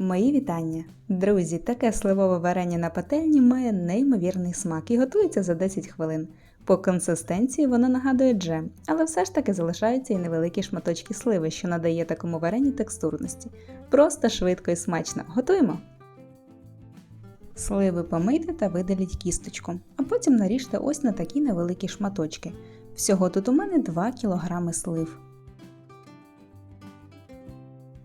Мої вітання! Друзі, таке сливове варення на пательні має неймовірний смак і готується за 10 хвилин. По консистенції воно нагадує джем, але все ж таки залишаються і невеликі шматочки сливи, що надає такому варенню текстурності. Просто швидко і смачно. Готуємо! Сливи помийте та видаліть кісточку, а потім наріжте ось на такі невеликі шматочки. Всього тут у мене 2 кг слив.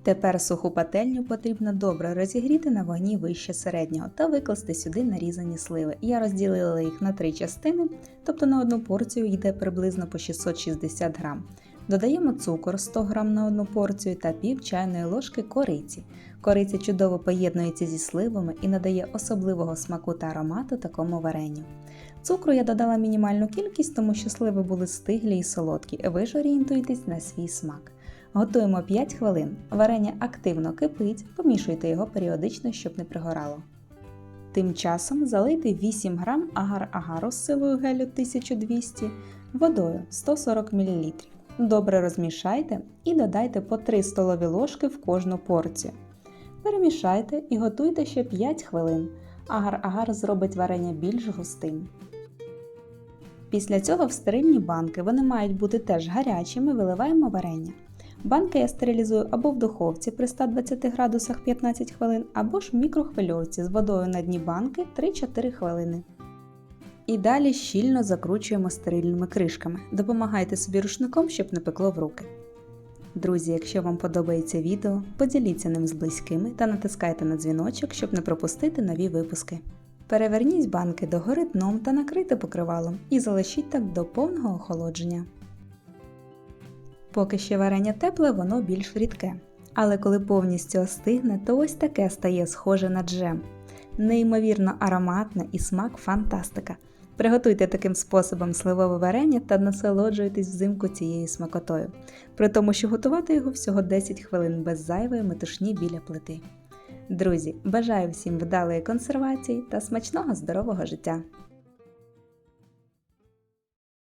Тепер суху пательню потрібно добре розігріти на вогні вище середнього та викласти сюди нарізані сливи. Я розділила їх на три частини, тобто на одну порцію йде приблизно по 660 грам. Додаємо цукор 100 г на одну порцію та пів чайної ложки кориці. Кориця чудово поєднується зі сливами і надає особливого смаку та аромату такому варенню. Цукру я додала мінімальну кількість, тому що сливи були стиглі і солодкі. Ви ж орієнтуйтесь на свій смак. Готуємо 5 хвилин. Варення активно кипить, помішуйте його періодично, щоб не пригорало. Тим часом залийте 8 г агар-агару з силою гелю 1200 водою 140 мл. Добре розмішайте і додайте по 3 столові ложки в кожну порцію. Перемішайте і готуйте ще 5 хвилин. Агар-агар зробить варення більш густим. Після цього в стерильні банки вони мають бути теж гарячими, виливаємо варення. Банки я стерилізую або в духовці при 120 градусах 15 хвилин, або ж в мікрохвильовці з водою на дні банки 3-4 хвилини. І далі щільно закручуємо стерильними кришками. Допомагайте собі рушником, щоб не пекло в руки. Друзі, якщо вам подобається відео, поділіться ним з близькими та натискайте на дзвіночок, щоб не пропустити нові випуски. Переверніть банки догори дном та накрийте покривалом і залишіть так до повного охолодження. Поки ще варення тепле, воно більш рідке. Але коли повністю остигне, то ось таке стає схоже на джем. Неймовірно ароматне і смак фантастика. Приготуйте таким способом сливове варення та насолоджуйтесь взимку цією смакотою, при тому, що готувати його всього 10 хвилин без зайвої метушні біля плити. Друзі, бажаю всім вдалої консервації та смачного здорового життя!